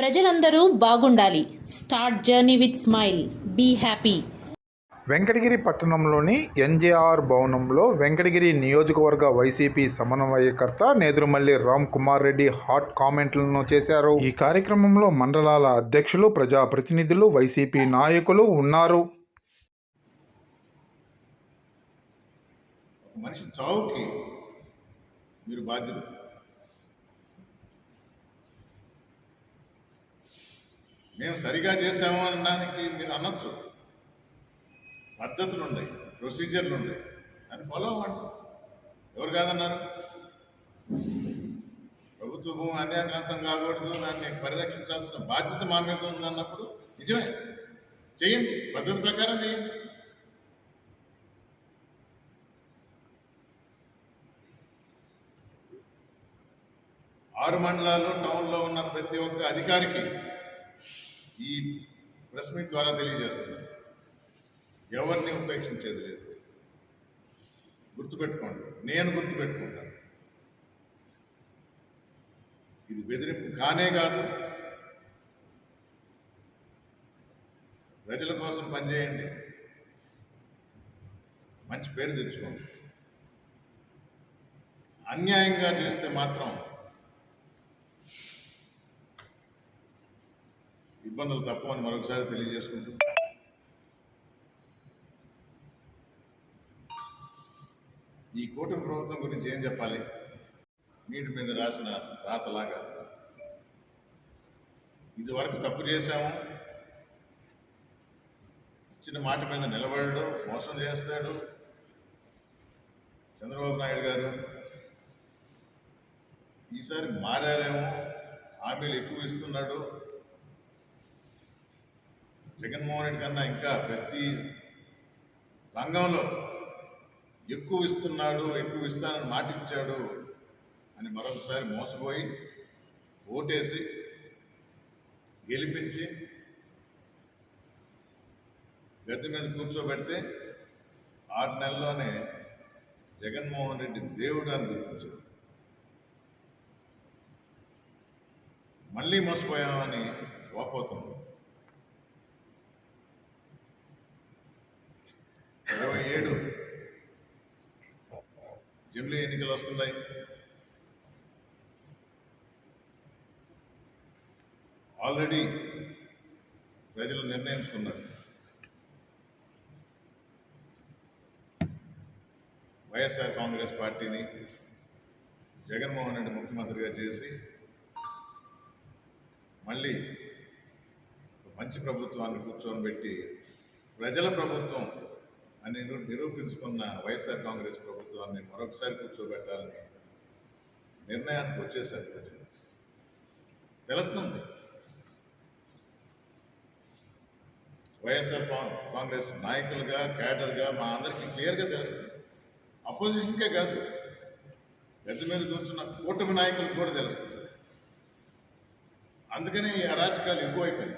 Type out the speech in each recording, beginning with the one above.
ప్రజలందరూ బాగుండాలి. Start journey with smile. Be happy. Venkatagiri పట్టణంలోని ఎన్జేఆర్ భవనంలో వెంకటగిరి నియోజకవర్గ వైసీపీ సమన్వయకర్త నేదురుమల్లి రామ్ కుమార్ రెడ్డి హాట్ కామెంట్లను చేశారు. ఈ కార్యక్రమంలో మండలాల అధ్యక్షులు ప్రజాప్రతినిధులు వైసీపీ నాయకులు ఉన్నారు. మనిషి చావుకి మీరు బాధ్యులు. మేము సరిగా చేసాము అనడానికి మీరు అనొచ్చు. పద్ధతులు ఉన్నాయి ప్రొసీజర్లు ఉన్నాయి అని ఫాలో అవ్వండి. ఎవరు కాదన్నారు? ప్రభుత్వము భూమి అన్యాక్రాంతం కాకూడదు దాన్ని పరిరక్షించాల్సిన బాధ్యత మా మీద ఉందన్నప్పుడు నిజమే. చేయండి పద్ధతి ప్రకారం చేయండి. ఆరు మండలాలు టౌన్లో ఉన్న ప్రతి ఒక్క అధికారికి ఈ ప్రెస్ మీట్ ద్వారా తెలియజేస్తున్నాను. ఎవరిని ఉపేక్షించేది లేదు. గుర్తుపెట్టుకోండి నేను గుర్తుపెట్టుకుంటాను. ఇది బెదిరింపు కానే కాదు. ప్రజల కోసం పనిచేయండి మంచి పేరు తెచ్చుకోండి. అన్యాయంగా చేస్తే మాత్రం ఇబ్బందులు తప్పవని మరొకసారి తెలియజేసుకుంటూ. ఈ కూటమి ప్రభుత్వం గురించి ఏం చెప్పాలి? నీటి మీద రాసిన రాతలాగా. ఇది వరకు తప్పు చేశాము. ఇచ్చిన మాట మీద నిలబడడు మోసం చేస్తాడు. చంద్రబాబు నాయుడు గారు ఈసారి మారారేమో హామీలు ఎక్కువ ఇస్తున్నాడు. జగన్మోహన్ రెడ్డి కన్నా ఇంకా ప్రతి రంగంలో ఎక్కువ ఇస్తున్నాడు ఎక్కువ ఇస్తానని మాట ఇచ్చాడు అని మరొకసారి మోసపోయి ఓటేసి గెలిపించి గద్దె మీద కూర్చోబెడితే ఆరు నెలల్లోనే జగన్మోహన్ రెడ్డి దేవుడు అని గుర్తించాడు. మళ్ళీ మోసపోయామని వాపోతున్నాం ఇరవై ఏడు. జమిలీ ఎన్నికలు వస్తున్నాయి. ఆల్రెడీ ప్రజలు నిర్ణయించుకున్నారు. వైఎస్ఆర్ కాంగ్రెస్ పార్టీని జగన్మోహన్ రెడ్డి ముఖ్యమంత్రిగా చేసి మళ్ళీ ఒక మంచి ప్రభుత్వాన్ని కూర్చొని పెట్టి ప్రజల ప్రభుత్వం అని నిరూపించుకున్న వైఎస్ఆర్ కాంగ్రెస్ ప్రభుత్వాన్ని మరొకసారి కూర్చోబెట్టాలని నిర్ణయానికి వచ్చేసారు ప్రజలు. తెలుస్తుంది. వైఎస్ఆర్ కాంగ్రెస్ నాయకులుగా క్యాడర్గా మా అందరికీ క్లియర్గా తెలుస్తుంది. అపోజిషన్కే కాదు పెద్ద మీద కూర్చున్న కూటమి నాయకులకు కూడా తెలుస్తుంది. అందుకనే ఈ అరాచకాలు ఎక్కువైపోయింది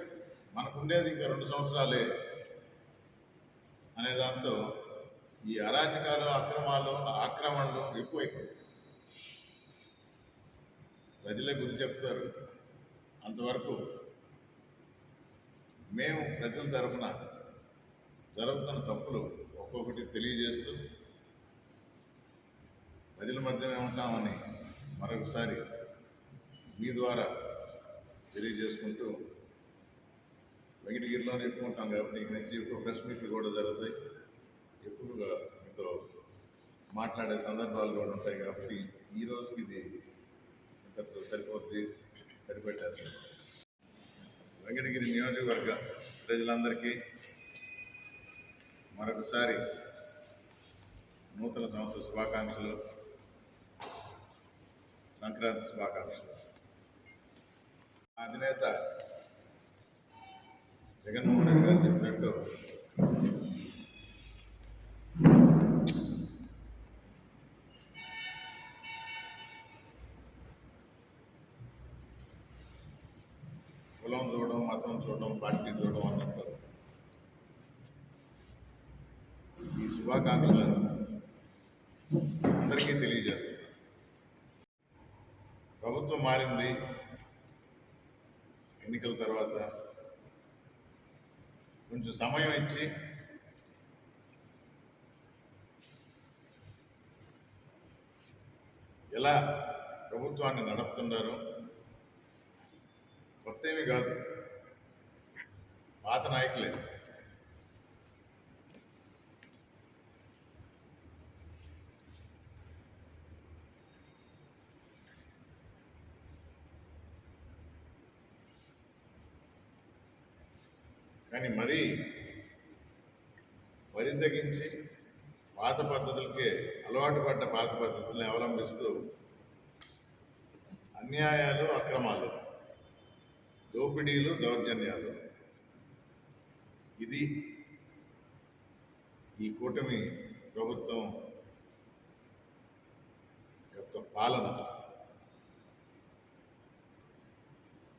మనకు ఉండేది ఇంకా రెండు సంవత్సరాలే అనే దాంతో ఈ అరాచకాలు అక్రమాలు ఆక్రమణలు ఎక్కువైపోయి ప్రజలే గురి చెప్తారు అంతవరకు మేము ప్రజల తరఫున జరుగుతున్న తప్పులు ఒక్కొక్కటి తెలియజేస్తూ ప్రజల మధ్యనే ఉంటామని మరొకసారి మీ ద్వారా తెలియజేసుకుంటూ వెంకటగిరిలోనే ఎక్కువ ఉంటాం కాబట్టి ఇక్కడి నుంచి ఎక్కువ ప్రెస్ మీట్లు కూడా జరుగుతాయి. ఎక్కువగా మీతో మాట్లాడే సందర్భాలు కూడా ఉంటాయి కాబట్టి ఈ రోజుకి ఇది ఇంతటితో సరిపోతుంది సరిపెట్టేస్తాం. వెంకటగిరి నియోజకవర్గ ప్రజలందరికీ మరొకసారి నూతన సంవత్సర శుభాకాంక్షలు సంక్రాంతి శుభాకాంక్షలు. అధినేత జగన్మోహన్ రెడ్డి గారు చెప్పినట్టు. కులం చూడడం మతం చూడడం పార్టీ చూడడం అన్నట్టు ఈ శుభాకాంక్షలు అందరికీ తెలియజేస్తుంది ప్రభుత్వం మారింది. ఎన్నికల తర్వాత కొంచెం సమయం ఇచ్చి. ఎలా ప్రభుత్వాన్ని నడుపుతున్నారు? కొత్త ఏమీ కాదు. పాత నాయకులే. కానీ మరీ వరి తగ్గించి పాత పద్ధతులకే అలవాటు పడ్డ పాత పద్ధతుల్ని అవలంబిస్తూ అన్యాయాలు అక్రమాలు దోపిడీలు దౌర్జన్యాలు. ఇది ఈ కూటమి ప్రభుత్వం యొక్క పాలన.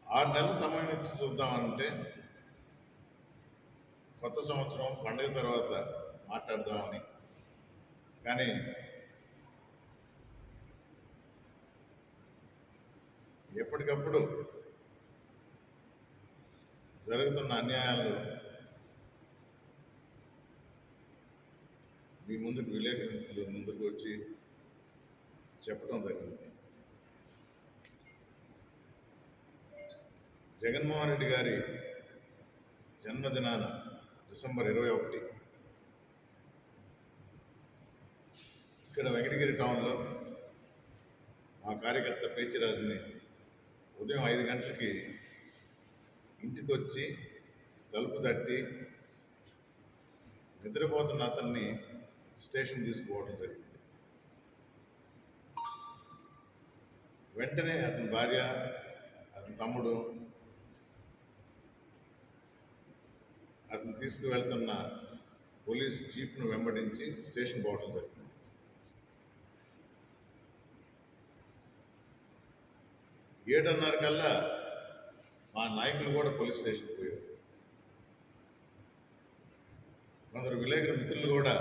ఆరు నెలల సమయం ఇచ్చి చూద్దామంటే కొత్త సంవత్సరం పండుగ తర్వాత మాట్లాడదామని. కానీ ఎప్పటికప్పుడు జరుగుతున్న అన్యాయాలు మీ ముందుకు విలేకరులు ముందుకు వచ్చి చెప్పడం జరిగింది. జగన్మోహన్ రెడ్డి గారి జన్మదినాన డిసెంబర్ ఇరవై ఒకటి. ఇక్కడ వెంకటగిరి టౌన్లో మా కార్యకర్త పేచిరాజుని ఉదయం ఐదు గంటలకి ఇంటికి వచ్చి తలుపు తట్టి నిద్రపోతున్న అతన్ని స్టేషన్ తీసుకుపోవడం జరిగింది. వెంటనే అతని భార్య అతని తమ్ముడు అతను తీసుకువెళ్తున్న పోలీస్ జీప్ను వెంబడించి స్టేషన్ పోవడం జరిగింది. ఏడున్నర కల్లా మా నాయకులు కూడా పోలీస్ స్టేషన్కి పోయారు. కొందరు విలేకరు మిత్రులు కూడా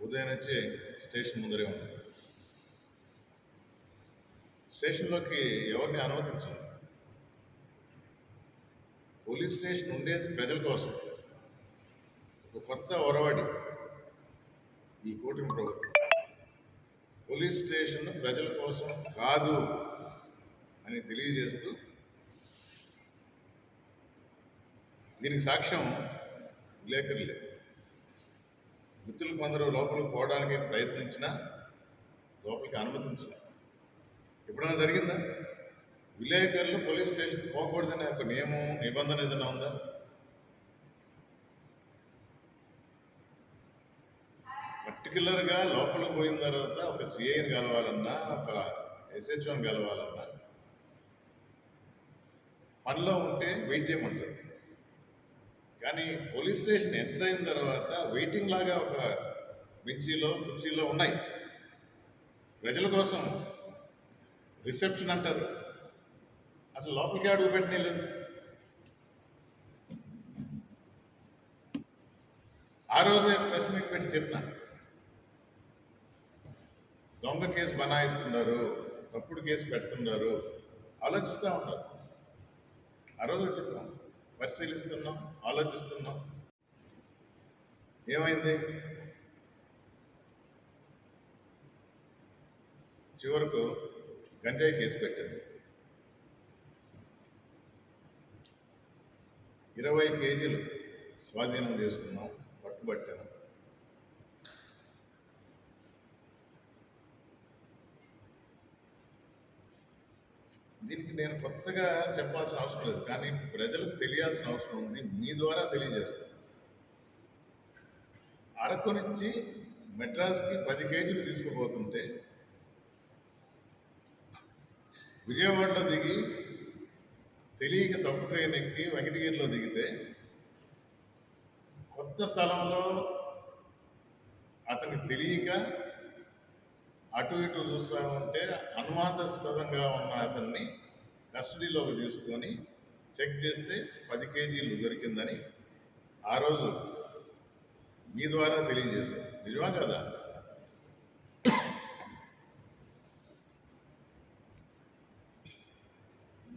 ఉదయం వచ్చి స్టేషన్ ముందరే ఉన్నారు. స్టేషన్లోకి ఎవరిని అనుమతించారు పోలీస్ స్టేషన్ ఉండేది ప్రజల కోసం. ఒక కొత్త ఒరవడి ఈ కూటమి ప్రభుత్వం. పోలీస్ స్టేషన్ ప్రజల కోసం కాదు అని తెలియజేస్తూ దీనికి సాక్ష్యం విలేకరులే మిత్రులు కొందరు లోపలికి పోవడానికి ప్రయత్నించినా లోపలికి అనుమతించలేదు. ఎప్పుడైనా జరిగిందా? విలేకరులు పోలీస్ స్టేషన్ పోకూడదనే ఒక నియమం నిబంధన ఏదైనా ఉందా? పర్టికులర్గా లోపలికి పోయిన తర్వాత ఒక సిఐని కలవాలన్నా ఒక ఎస్హెచ్ఓని కలవాలన్నా పనిలో ఉంటే వెయిట్ చేయమంటారు. కానీ పోలీస్ స్టేషన్ ఎంటర్ అయిన తర్వాత వెయిటింగ్ లాగా ఒక బెంచీలో కుర్చీలో ఉన్నాయి. ప్రజల కోసం రిసెప్షన్ అంటారు. అసలు లోపలికి అడుగు పెట్టనేలేదు ఆ రోజే ప్రెస్ మీట్ పెట్టి చెప్పిన. దొంగ కేసు బనాయిస్తున్నారు తప్పుడు కేసు పెడుతున్నారు ఆలోచిస్తూ ఉన్నారు. ఆ రోజు చెప్పాం పరిశీలిస్తున్నాం ఆలోచిస్తున్నాం. ఏమైంది? చివరకు గంజాయి కేసు పెట్టారు. ఇరవై కేజీలు స్వాధీనం చేసుకున్నాం పట్టుబట్టాము దీనికి నేను కొత్తగా చెప్పాల్సిన అవసరం లేదు కానీ ప్రజలకు తెలియాల్సిన అవసరం ఉంది మీ ద్వారా తెలియజేస్తాను. అరకు నుంచి మెడ్రాస్కి పది కేజీలు తీసుకుపోతుంటే విజయవాడలో దిగి తెలియక తప్పు ట్రైన్ ఎక్కి వెంకటగిరిలో దిగితే కొత్త స్థలంలో అతనికి తెలియక అటు ఇటు చూస్తూ ఉంటే అనుమానాస్పదంగా ఉన్న అతన్ని కస్టడీలోకి తీసుకొని చెక్ చేస్తే పది కేజీలు దొరికిందని ఆ రోజు మీ ద్వారా తెలియజేశారు. నిజమా కదా?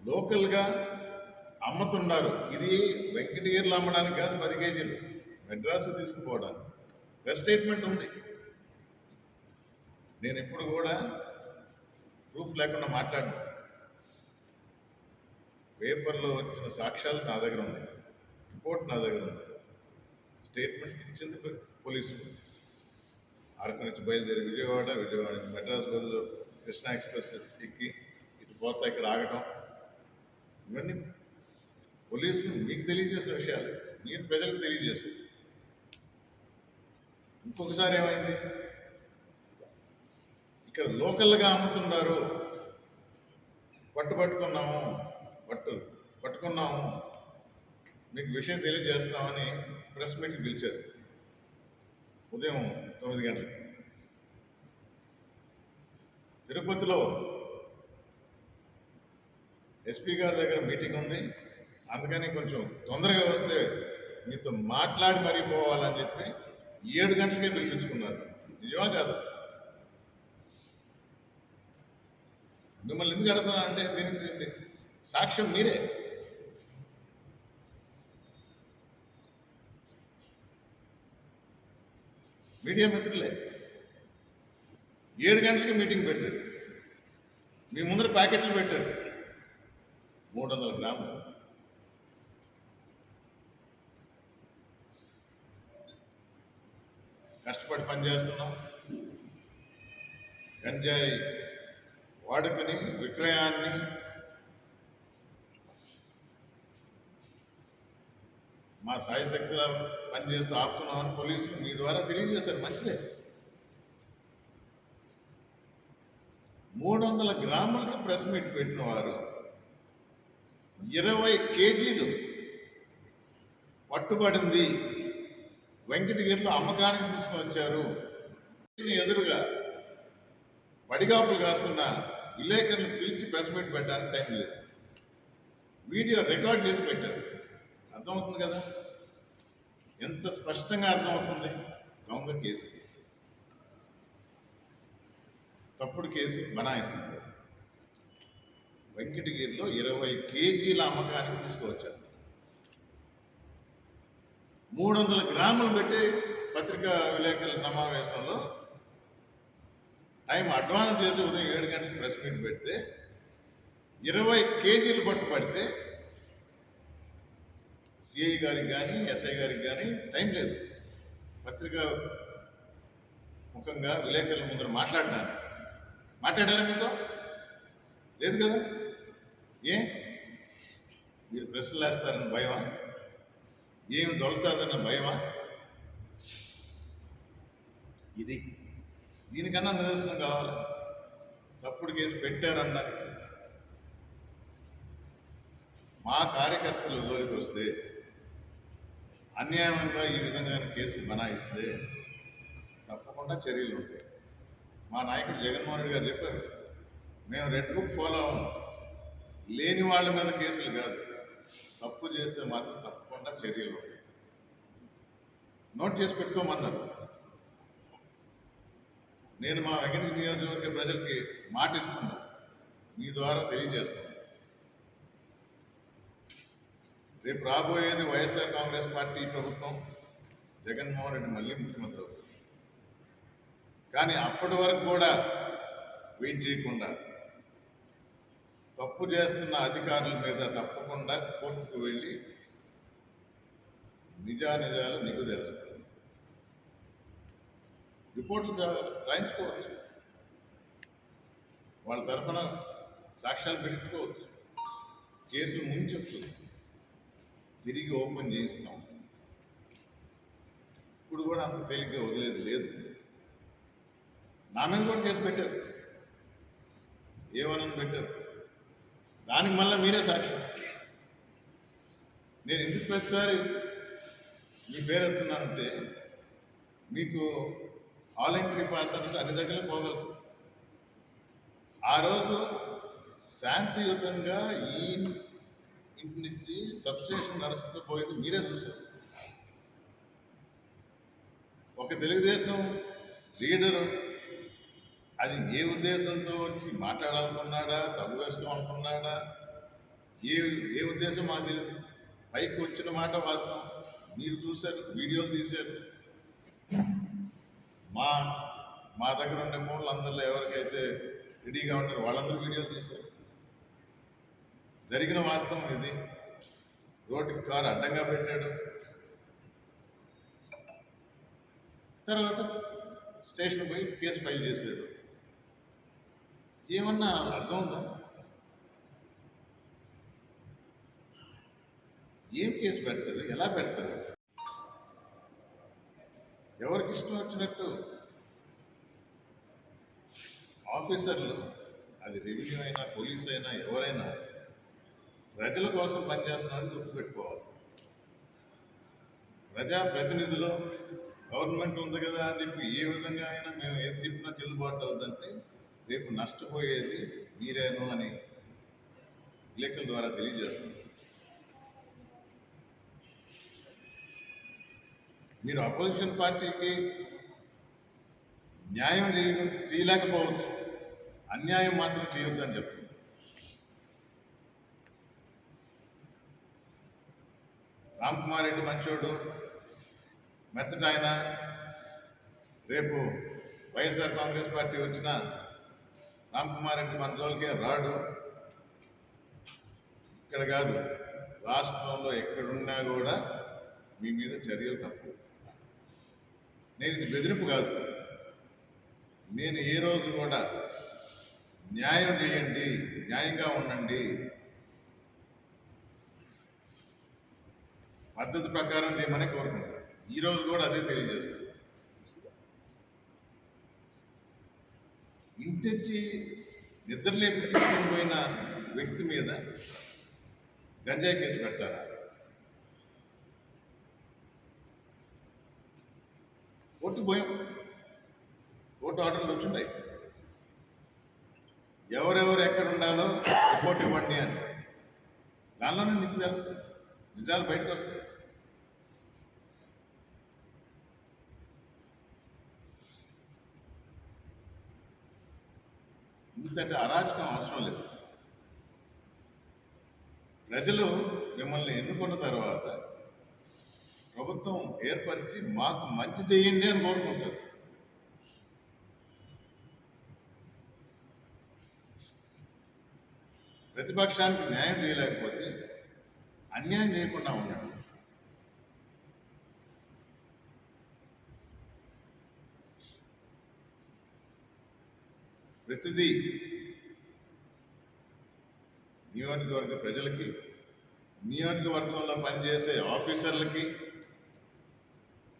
లోకల్గా అమ్ముతున్నారు. ఇది వెంకటగిరిలో అమ్మడానికి కాదు పది కేజీలు. మెడ్రాసు తీసుకుపోవడానికి. స్టేట్మెంట్ ఉంది. నేను ఎప్పుడు కూడా ప్రూఫ్ లేకుండా మాట్లాడను. పేపర్లో వచ్చిన సాక్ష్యాలు నా దగ్గర ఉన్నాయి. రిపోర్ట్ నా దగ్గర ఉంది. స్టేట్మెంట్ ఇచ్చింది పోలీసు అరకు నుంచి బయలుదేరి విజయవాడ విజయవాడ నుంచి మెడ్రాస్ బదులు కృష్ణా ఎక్స్ప్రెస్ ఎక్కి ఇటు పోతా ఇక్కడ ఆగటం. ఇవన్నీ పోలీసులు మీకు తెలియజేసిన విషయాలు. మీరు ప్రజలకు తెలియజేశారు. ఇంకొకసారి ఏమైంది? ఇక్కడ లోకల్గా అమ్ముతున్నారు. పట్టు పట్టుకున్నాము. పట్టు పట్టుకున్నాము. మీకు విషయం తెలియజేస్తామని ప్రెస్ మీట్ పిలిచారు. ఉదయం తొమ్మిది గంటలకు. తిరుపతిలో ఎస్పీ గారి దగ్గర మీటింగ్ ఉంది. అందుకని కొంచెం తొందరగా వస్తే మీతో మాట్లాడి మరీ పోవాలని చెప్పి ఏడు గంటలకే పిలిపించుకున్నారు. నిజమా కాదు? మిమ్మల్ని ఎందుకు అడుగుతున్నా అంటే దీనికి సాక్ష్యం మీరే. మీడియా మిత్రులే. ఏడు గంటలకి మీటింగ్ పెట్టారు. మీ ముందర ప్యాకెట్లు పెట్టారు. మూడు వందల గ్రాములు. కష్టపడి పనిచేస్తున్నాం. గంజాయి వాడుకుని విక్రయాన్ని మా సాయశక్తిలా పనిచేస్తూ ఆపుతున్నామని పోలీసులు మీ ద్వారా తెలియజేశారు. మంచిదే. మూడు వందల గ్రాములకు ప్రెస్ మీట్ పెట్టిన వారు ఇరవై కేజీలు పట్టుబడింది. వెంకటగిరిలో అమ్మకానికి తీసుకుని వచ్చారు. ఎదురుగా పడిగాపులు కాస్తున్న విలేకరులు పిలిచి ప్రెస్ మీట్ పెట్టడానికి టైం లేదు. వీడియో రికార్డ్ చేసి పెట్టారు. అర్థమవుతుంది కదా? ఎంత స్పష్టంగా అర్థమవుతుంది? దొంగ కేసు. తప్పుడు కేసు బనాయిస్తుంది. వెంకటగిరిలో ఇరవై కేజీల అమ్మకానికి తీసుకువచ్చారు. మూడు వందల గ్రాములు పెట్టి పత్రికా విలేకరుల సమావేశంలో టైం అడ్వాన్స్ చేసి ఉదయం ఏడు గంటలకు ప్రెస్ మీట్ పెడితే ఇరవై కేజీలు పట్టు పడితే సిఐ గారికి కానీ ఎస్ఐ గారికి కానీ టైం లేదు. పత్రిక ముఖంగా విలేకరుల ముందర మాట్లాడినాను మాట్లాడారా మీతో? లేదు కదా? ఏ? మీరు ప్రశ్నలు వేస్తారని భయమా? ఏమి దొరుకుతుందన్న భయమా? ఇది. దీనికన్నా నిదర్శనం కావాలి? తప్పుడు కేసు పెట్టారనడానికి మా కార్యకర్తలు జోలికి వస్తే అన్యాయంగా ఈ విధంగా కేసులు బనాయిస్తే తప్పకుండా చర్యలు ఉంటాయి. మా నాయకుడు జగన్మోహన్ రెడ్డి గారు చెప్పారు మేము రెడ్ బుక్ ఫాలో అవ్వం. లేని వాళ్ళ మీద కేసులు కాదు. తప్పు చేస్తే మాత్రం తప్పకుండా చర్యలు నోట్ చేసి పెట్టుకోమన్నారు. నేను మా వెంకట నియోజకవర్గ ప్రజలకి మాటిస్తున్నా. మీ ద్వారా తెలియజేస్తాను రేపు రాబోయేది వైఎస్ఆర్ కాంగ్రెస్ పార్టీ ప్రభుత్వం జగన్మోహన్ రెడ్డి మళ్ళీ ముఖ్యమంత్రి అవుతుంది కానీ అప్పటి వరకు కూడా వెయిట్ చేయకుండా తప్పు చేస్తున్న అధికారుల మీద తప్పకుండా కోర్టుకు వెళ్ళి నిజానిజాలు నిగు తెలుస్తాయి. రిపోర్ట్లు రాయించుకోవచ్చు. వాళ్ళ తరఫున సాక్ష్యాలు పెట్టించుకోవచ్చు కేసులు ముంచెత్తు తిరిగి ఓపెన్ చేయిస్తాం. ఇప్పుడు కూడా అంత తేలిగ్గా వదిలేదు లేదు. నా మీద కూడా కేసు పెట్టారు. ఏమనని పెట్టారు. దానికి మళ్ళీ మీరే సాక్షి. నేను ఎందుకు ప్రతిసారి మీ పేరు ఎత్తున్నానంటే మీకు ఆల్ ఎంట్రీ పాస్ అంటే అన్ని దగ్గర పోగలరు ఆ రోజు శాంతియుతంగా ఈ ఇంటి నుంచి సబ్స్టేషన్ నడుస్తూ పోయింది మీరే చూశారు. ఒక తెలుగుదేశం లీడరు అది ఏ ఉద్దేశంతో వచ్చి మాట్లాడాలనుకున్నాడా తగు వేసుకో అనుకున్నాడా? ఏ ఏ ఉద్దేశం మాకు తెలియదు పైకి వచ్చిన మాట వాస్తవం. మీరు చూశారు వీడియోలు తీశారు. మా మా దగ్గర ఉండే ఫోన్లు అందరిలో ఎవరికైతే రెడీగా ఉంటారో వాళ్ళందరూ వీడియోలు తీశారు. జరిగిన వాస్తవం ఇది. రోడ్డుకి కారు అడ్డంగా పెట్టాడు. తర్వాత స్టేషన్ పోయి కేసు ఫైల్ చేశాడు. ఏమన్నా అర్థం ఉందా? ఏం కేసు పెడతారు? ఎలా పెడతారు? ఎవరికి ఇష్టం వచ్చినట్టు? ఆఫీసర్లు అది రెవెన్యూ అయినా పోలీస్ అయినా ఎవరైనా ప్రజల కోసం పనిచేస్తున్నది గుర్తుపెట్టుకోవాలి. ప్రజా ప్రతినిధులు గవర్నమెంట్ ఉంది కదా అని చెప్పి ఏ విధంగా అయినా మేము ఏది చెప్పినా చెల్లుబాటు అవుతుందంటే రేపు నష్టపోయేది మీరేను అని లెక్కల ద్వారా తెలియజేస్తుంది. మీరు అపోజిషన్ పార్టీకి న్యాయం చేయ చేయలేకపోవచ్చు. అన్యాయం మాత్రం చేయొద్దని చెప్తుంది. రామ్ కుమార్ రెడ్డి మంచోడు. మెత్తటాయన రేపు వైఎస్ఆర్ కాంగ్రెస్ పార్టీ వచ్చిన రామ్ కుమార్ రెడ్డి మన జోలికే రాడు. ఇక్కడ కాదు రాష్ట్రంలో ఎక్కడున్నా కూడా మీ మీద చర్యలు తప్పు నేను ఇది బెదిరింపు కాదు. నేను ఏ రోజు కూడా న్యాయం చేయండి న్యాయంగా ఉండండి. పద్ధతి ప్రకారం చేయమని కోరుకుంటాను ఈ రోజు కూడా అదే తెలియజేస్తాను. ఇంటిచ్చి నిద్రలేపి తీసుకొని పోయిన వ్యక్తి మీద గంజాయి కేసు పెడతారా? కోర్టు పోయాం కోర్టు ఆర్డర్లు వచ్చింటాయి ఎవరెవరు ఎక్కడ ఉండాలో రిపోర్ట్ ఇవ్వండి అని. దానిలోనే నీకు తెలుస్తుంది. నిజాలు బయటకు వస్తాయి. ఇంతటి అరాచకం అవసరం లేదు. ప్రజలు మిమ్మల్ని ఎన్నుకున్న తర్వాత ప్రభుత్వం ఏర్పరిచి మాకు మంచి చేయండి అని కోరుకుంటారు. ప్రతిపక్షానికి న్యాయం చేయలేకపోతే అన్యాయం చేయకుండా ఉన్నాడు ప్రతిదీ నియోజకవర్గ ప్రజలకి నియోజకవర్గంలో పనిచేసే ఆఫీసర్లకి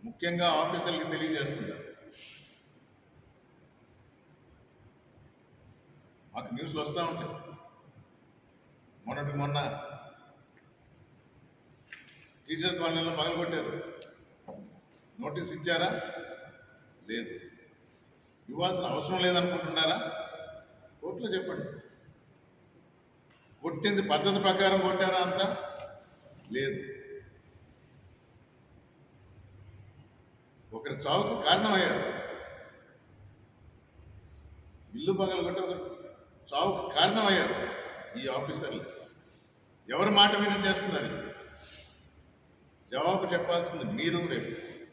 ముఖ్యంగా ఆఫీసర్లకి తెలియజేస్తున్నారు మాకు న్యూస్లు వస్తూ ఉంటాయి. మొన్నటి మొన్న టీచర్ కాలనీలో పగలగొట్టారు. నోటీస్ ఇచ్చారా? లేదు. ఇవ్వాల్సిన అవసరం లేదనుకుంటున్నారా? కోర్టులో చెప్పండి. కొట్టింది పద్ధతి ప్రకారం కొట్టారా అంతా? లేదు. ఒకరి చావుకు కారణమయ్యారు. ఇల్లు పగలగొట్టి ఒకరు చావుకు కారణమయ్యారు ఈ ఆఫీసర్లు. ఎవరి మాట విని చేస్తున్నారు? జవాబు చెప్పాల్సింది మీరు రేపు.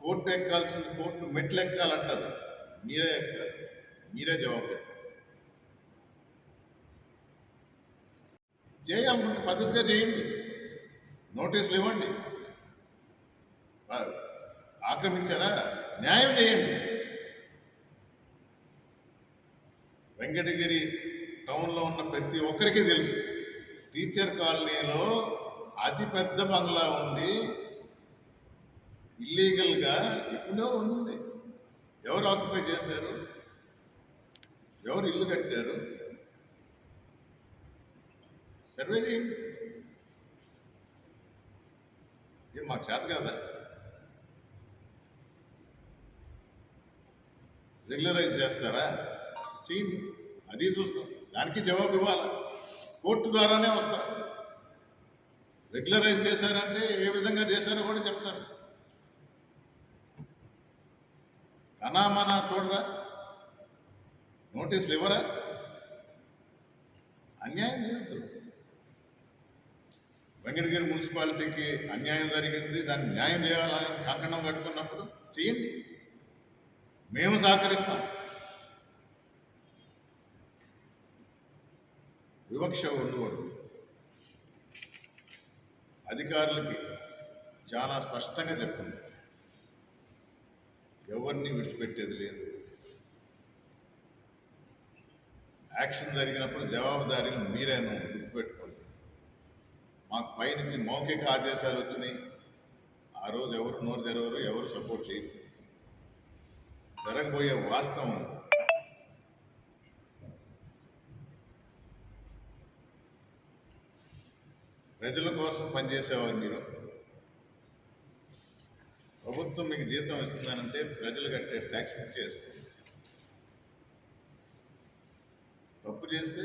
కోర్టు ఎక్కాల్సింది కోర్టు మెట్లు ఎక్కాలంటారు. మీరే ఎక్కాలి. మీరే జవాబు చెప్పాలి. చేయాలనుకుంటే పద్ధతిగా చేయండి. నోటీసులు ఇవ్వండి. ఆక్రమించారా? న్యాయం చేయండి. వెంకటగిరి టౌన్లో ఉన్న ప్రతి ఒక్కరికి తెలుసు టీచర్ కాలనీలో అతిపెద్ద బంగ్లా ఉంది. ఇల్లీగల్గా ఎప్పుడో ఉంది. ఎవరు ఆక్యుపై చేశారు? ఎవరు ఇల్లు కట్టారు? సర్వే చేయండి ఏం మాకు చేత కదా? రెగ్యులరైజ్ చేస్తారా? చేయండి. అది చూస్తాం. దానికి జవాబు ఇవ్వాలి. కోర్టు ద్వారానే వస్తా. రెగ్యులరైజ్ చేశారంటే ఏ విధంగా చేశారో కూడా చెప్తారు. అనామనా చూడరా? నోటీసులు ఇవ్వరా? అన్యాయం చేయొద్దు వెంకటగిరి మున్సిపాలిటీకి అన్యాయం జరిగింది దాన్ని న్యాయం చేయాలని కంకణం కట్టుకున్నప్పుడు చేయండి. మేము సహకరిస్తాం. వివక్ష ఉండకూడదు. అధికారులకి చాలా స్పష్టంగా చెప్తుంది ఎవరిని విడిచిపెట్టేది లేదు. యాక్షన్ జరిగినప్పుడు జవాబుదారీలు మీరేను గుర్తుపెట్టుకోండి మాకు పైనుంచి మౌఖిక ఆదేశాలు వచ్చినాయి. ఆ రోజు ఎవరు నోరు తెరవరు ఎవరు సపోర్ట్ చేయరు. జరగబోయే వాస్తవం. ప్రజల కోసం పనిచేసేవారు మీరు. ప్రభుత్వం మీకు జీతం ఇస్తుందనంటే ప్రజలు కట్టే ట్యాక్స్ ఇచ్చేస్తుంది తప్పు చేస్తే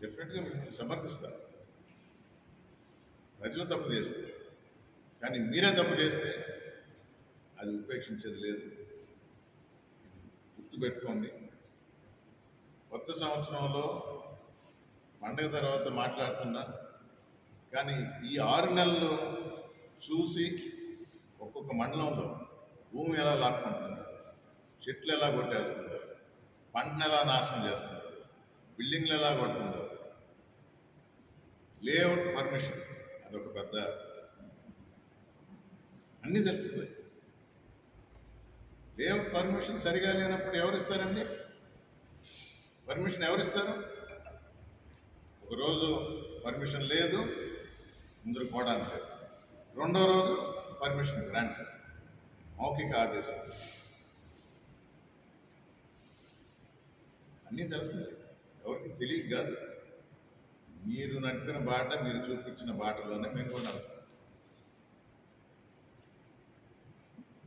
డెఫినెట్గా మిమ్మల్ని సమర్థిస్తారు. ప్రజలు తప్పు చేస్తే కానీ మీరే తప్పు చేస్తే అది ఉపేక్షించేది లేదు. గుర్తుపెట్టుకోండి కొత్త సంవత్సరంలో పండగ తర్వాత మాట్లాడుతున్నా కానీ ఈ ఆరు నెలలు చూసి ఒక్కొక్క మండలంలో భూమి ఎలా లాక్కుంటుంది చెట్లు ఎలా కొట్టేస్తుంది పంటను ఎలా నాశనం చేస్తుంది బిల్డింగ్లు ఎలా కొడుతుందో లేఅవుట్ పర్మిషన్ అదొక పెద్ద అన్నీ తెలుస్తుంది. లేఅవుట్ పర్మిషన్ సరిగా లేనప్పుడు ఎవరిస్తారండి? పర్మిషన్ ఎవరిస్తారు? ఒకరోజు పర్మిషన్ లేదు ముందు పోవడానికి. లేదు. రెండో రోజు పర్మిషన్ గ్రాంట్ మౌఖిక ఆదేశం. అన్నీ తెలుస్తుంది. ఎవరికి తెలియదు కాదు. మీరు నడిపిన బాట మీరు చూపించిన బాటలోనే మేము కూడా నడుస్తాం.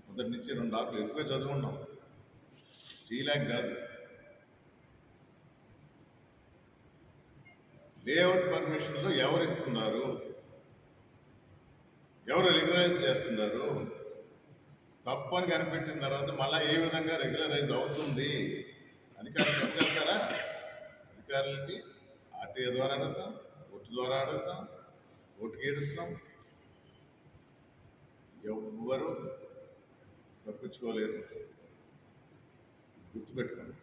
మొదటి నుంచి రెండు ఆకులు ఎక్కువ చదువుకున్నాం. చేయలేక కాదు. లేఅవుట్ పర్మిషన్లో ఎవరు ఇస్తున్నారు? ఎవరు రెగ్యులరైజ్ చేస్తున్నారు? తప్పని అని కనిపెట్టిన తర్వాత మళ్ళీ ఏ విధంగా రెగ్యులరైజ్ అవుతుంది? అధికారులు చెప్పగలుగుతారా? అధికారులకి ఆర్టీఏ ద్వారా అడుగుతాం ఓటు ద్వారా అడుగుతాం ఓటు గీడుస్తాం ఎవ్వరు తప్పించుకోలేరు. గుర్తుపెట్టుకోండి.